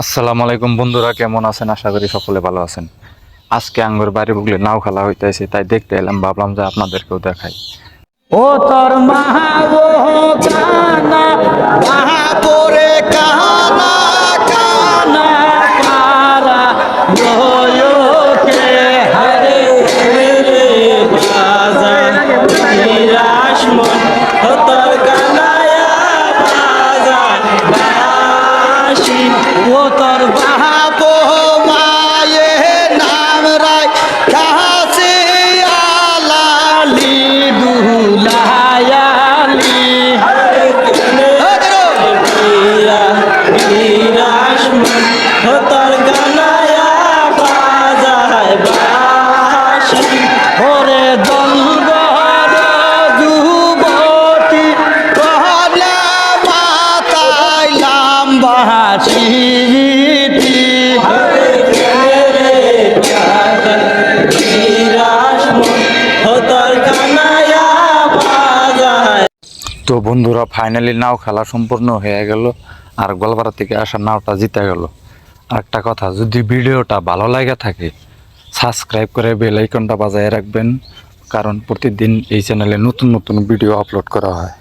আসসালামু আলাইকুম বন্ধুরা, কেমন আছেন? আশা করি সকলে ভালো আছেন। আজকে আঙ্গুর বাড়ি বুগলে নাও খেলা হইতেছে, তাই দেখতে এলাম, ভাবলাম যে আপনাদেরকেও দেখাই। ও তোর মাহাবো তোর বাহা তো বন্ধুরা ফাইনালি নাও খেলা সম্পূর্ণ হয়ে গেল। আর গোলপাড়া থেকে আসা নাওটা জিতে গেল। আর একটা কথা, যদি ভিডিওটা ভালো লাগে থাকে সাবস্ক্রাইব করে বেল আইকনটা বাজায় রাখবেন। কারণ প্রতিদিন এই চ্যানেলে নতুন নতুন ভিডিও আপলোড করা হয়।